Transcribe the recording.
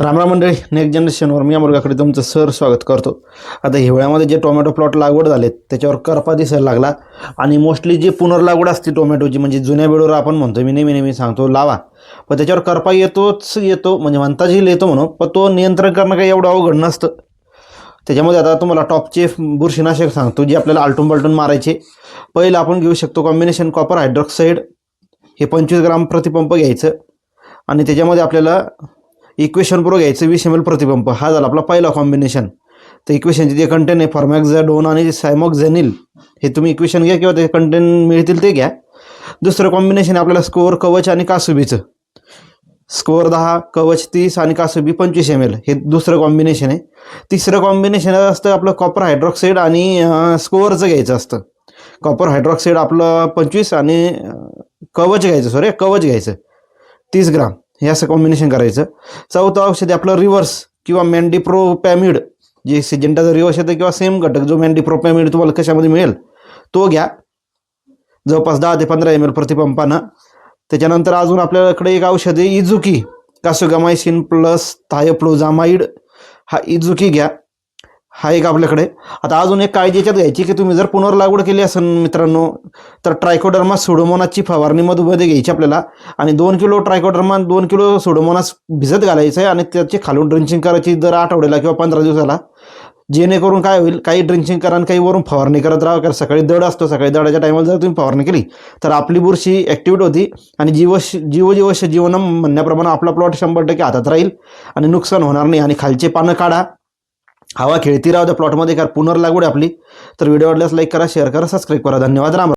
रामराम मंडळी नेक्स्ट जनरेशनवर मी मुलगाकडे तुमचं सर स्वागत करतो. आता हिवाळ्यामध्ये जे टोमॅटो प्लॉट लागवड झालेत त्याच्यावर करपा दिसायला लागला. आणि मोस्टली जी पुनर्लागवड असते टोमॅटोची म्हणजे जुन्या बेडवर आपण म्हणतो मी नेहमी नेहमी सांगतो लावा. पण त्याच्यावर करपा येतोच येतो म्हणजे म्हणताच येईल येतो म्हणून पण तो नियंत्रण करणं काही एवढं अवघड नसतं. त्याच्यामध्ये आता तुम्हाला टॉपचे बुरशीनाशक सांगतो जे आपल्याला आलटून बलटून मारायचे. पहिलं आपण घेऊ शकतो कॉम्बिनेशन कॉपर हायड्रॉक्साईड हे पंचवीस ग्राम प्रतिपंप घ्यायचं. आणि त्याच्यामध्ये आपल्याला इक्वेशन बरोबर घ्यायचं वीस एम एल प्रतिपंप हा झाला आपला पहिला कॉम्बिनेशन तर इक्वेशनचे जे कंटेन आहे फॉर्मॅक्झॅडोन आणि सायमॉक्झेनिल हे तुम्ही इक्वेशन घ्या किंवा ते कंटेन मिळतील ते घ्या. दुसरं कॉम्बिनेशन आहे आपल्याला स्कोअर कवच आणि कासुबीचं. स्कोअर दहा कवच तीस आणि कासुबी पंचवीस एम एल हे दुसरं कॉम्बिनेशन आहे. तिसरं कॉम्बिनेशन असतं आपलं कॉपर हायड्रॉक्साईड आणि स्कोअरचं घ्यायचं असतं. कॉपर हायड्रॉक्साईड आपलं पंचवीस आणि कवच घ्यायचं सॉरी कवच घ्यायचं. तीस ग्राम. हे असं कॉम्बिनेशन करायचं. चौथं औषध आहे आपलं रिव्हर्स किंवा मॅन्डिप्रोपॅमिड जे सिजेंटाचं रिव्हर्स येतं किंवा सेम घटक जो मॅन्डिप्रोपॅमिड तुम्हाला कशामध्ये मिळेल तो घ्या. जवळपास दहा ते पंधरा एम एल प्रतिपंपानं. त्याच्यानंतर अजून आपल्याकडे एक औषध आहे इजुकी कासोगामायसिन प्लस थायोप्लोजामाइड. हा इजुकी घ्या. हा एक आपल्याकडे. आता अजून एक काळजी याच्यात घ्यायची की तुम्ही जर पुनर्लागवड केली असेल मित्रांनो तर ट्रायकोडर्मा सोडोमोनासची फवारणी मधुमध्ये घ्यायची आपल्याला. आणि दोन किलो ट्रायकोडर्मा दोन किलो सुडोमोनास भिजत घालायचं आहे आणि त्याची खालून ड्रिंचिंग करायची दर आठवड्याला किंवा पंधरा दिवसाला. जेणेकरून काय होईल काही ड्रिंचिंग करा आणि काही वरून फवारणी करत राहा कारण सकाळी दड असतो सकाळी दडाच्या टायमाला जर तुम्ही फवारणी केली तर आपली बुरशी ॲक्टिव्हेट होती आणि जीवश जीव जीवश जीवनम म्हणण्याप्रमाणे आपला प्लॉट शंभर टक्के हातात राहील आणि नुकसान होणार नाही. आणि खालचे पानं काढा हवा खेळती राहू द्या प्लॉटमध्ये कारण पुनर्लागवड आपली. तर व्हिडिओ आवडल्यास लाईक करा शेअर करा सबस्क्राईब करा. धन्यवाद राम.